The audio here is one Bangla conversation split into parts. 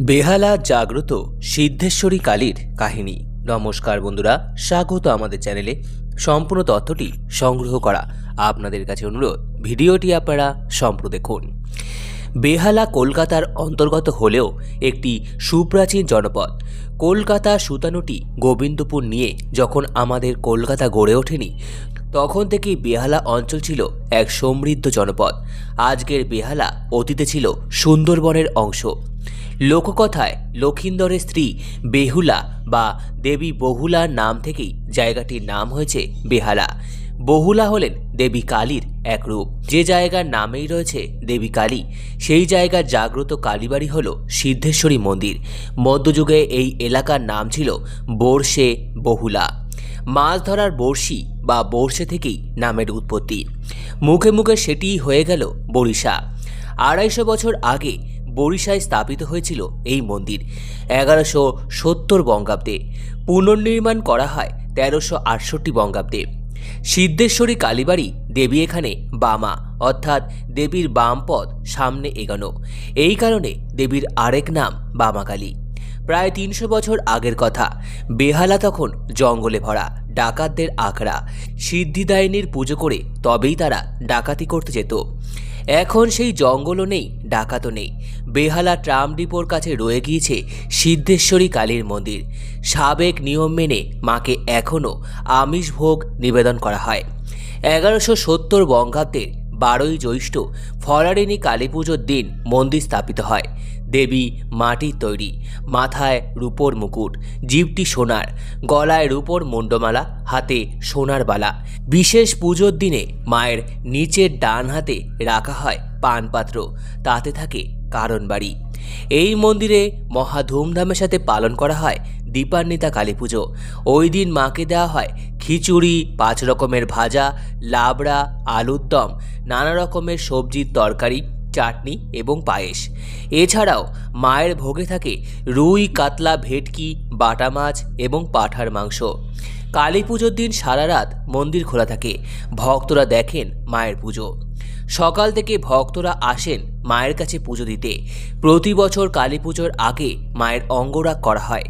বেহালা জাগ্রত সিদ্ধেশ্বরী কালীর কাহিনী। নমস্কার বন্ধুরা, স্বাগত আমাদের চ্যানেলে। সম্পূর্ণ তথ্যটি সংগ্রহ করা আপনাদের কাছে অনুরোধ, ভিডিওটি আপনারা সম্পূর্ণ দেখুন। বেহালা কলকাতার অন্তর্গত হলেও একটি সুপ্রাচীন জনপদ। কলকাতা সুতানুটি গোবিন্দপুর নিয়ে যখন আমাদের কলকাতা গড়ে ওঠেনি তখন থেকেই বেহালা অঞ্চল ছিল এক সমৃদ্ধ জনপদ। আজকের বেহালা অতীতে ছিল সুন্দরবনের অংশ। লোককথায় লক্ষিন্দরের স্ত্রী বেহুলা বা দেবী বহুলার নাম থেকেই জায়গাটির নাম হয়েছে বেহালা। বহুলা হলেন দেবী কালীর এক রূপ। যে জায়গার নামেই রয়েছে দেবী কালী, সেই জায়গার জাগ্রত কালীবাড়ি হল সিদ্ধেশ্বরী মন্দির। মধ্যযুগে এই এলাকার নাম ছিল বোরসে বহুলা। মাছ ধরার বড়শি বা বর্ষে থেকেই নামের উৎপত্তি। মুখে মুখে সেটিই হয়ে গেল বরিশা। আড়াইশো বছর আগে বরিশায় স্থাপিত হয়েছিল এই মন্দির, এগারোশো সত্তর বঙ্গাব্দে। পুনর্নির্মাণ করা হয় তেরোশো আটষট্টি বঙ্গাব্দে। সিদ্ধেশ্বরী কালীবাড়ি দেবী এখানে বামা, অর্থাৎ দেবীর বাম পদ সামনে এগানো। এই কারণে দেবীর আরেক নাম বামাকালী। প্রায় তিনশো বছর আগের কথা, বেহালা তখন জঙ্গলে ভরা। ডাকাতদের আখড়া। সিদ্ধিদায়িনীর পুজো করে তবেই তারা ডাকাতি করতে যেত। এখন সেই জঙ্গলও নেই, ডাকাতও নেই। বেহালা ট্রাম ডিপোর কাছে রয়ে গিয়েছে সিদ্ধেশ্বরী কালীর মন্দির। সাবেক নিয়ম মেনে মাকে এখনও আমিষ ভোগ নিবেদন করা হয়। এগারোশো সত্তর বঙ্গাব্দের বারোই জ্যৈষ্ঠ ফরারিণী কালী পুজোর দিন মন্দির স্থাপিত হয়। দেবী মাটির তৈরি, মাথায় রূপোর মুকুট, জীবটি সোনার, গলায় রূপোর মুন্ডমালা, হাতে সোনার বালা। বিশেষ পুজোর দিনে মায়ের নিচের ডান হাতে রাখা হয় পানপাত্র, তাতে থাকে কারণ বাড়ি। এই মন্দিরে মহা ধুমধামের সাথে পালন করা হয় দীপান্বিতা কালী পুজো। ওই দিন মাকে দেওয়া হয় খিচুড়ি, পাঁচ রকমের ভাজা, লাবড়া, আলুর দম, নানা রকমের সবজির তরকারি, চাটনি এবং পায়েস। এছাড়াও মায়ের ভোগে থাকে রুই, কাতলা, ভেটকি, বাটা মাছ এবং পাঠার মাংস। কালী পুজোর দিন সারা রাত মন্দির খোলা থাকে। ভক্তরা দেখেন মায়ের পুজো। সকাল থেকে ভক্তরা আসেন মায়ের কাছে পুজো দিতে। প্রতি বছর কালী পুজোর আগে মায়ের অঙ্গরাগ করা হয়।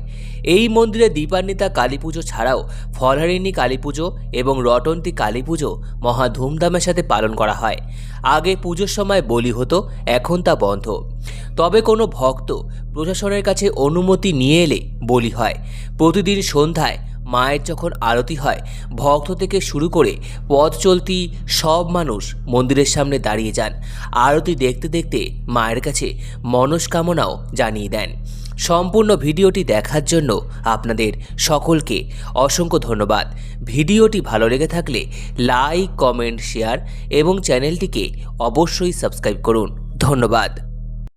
এই মন্দিরে দীপান্বিতা কালী পুজো ছাড়াও ফলহারিণী কালী পুজো এবং রটন্তী কালী পুজো মহা ধুমধামের সাথে পালন করা হয়। আগে পুজোর সময় বলি হতো, এখন তা বন্ধ। তবে কোনো ভক্ত প্রশাসনের কাছে অনুমতি নিয়ে এলে বলি হয়। প্রতিদিন সন্ধ্যায় মায়ের যখন আরতি হয়, ভক্ত থেকে শুরু করে পথ চলতি সব মানুষ মন্দিরের সামনে দাঁড়িয়ে যান। আরতি দেখতে দেখতে মায়ের কাছে মনস্কামনাও জানিয়ে দেন। সম্পূর্ণ ভিডিওটি দেখার জন্য আপনাদের সকলকে অসংখ্য ধন্যবাদ। ভিডিওটি ভালো লেগে থাকলে লাইক, কমেন্ট, শেয়ার এবং চ্যানেলটিকে অবশ্যই সাবস্ক্রাইব করুন। ধন্যবাদ।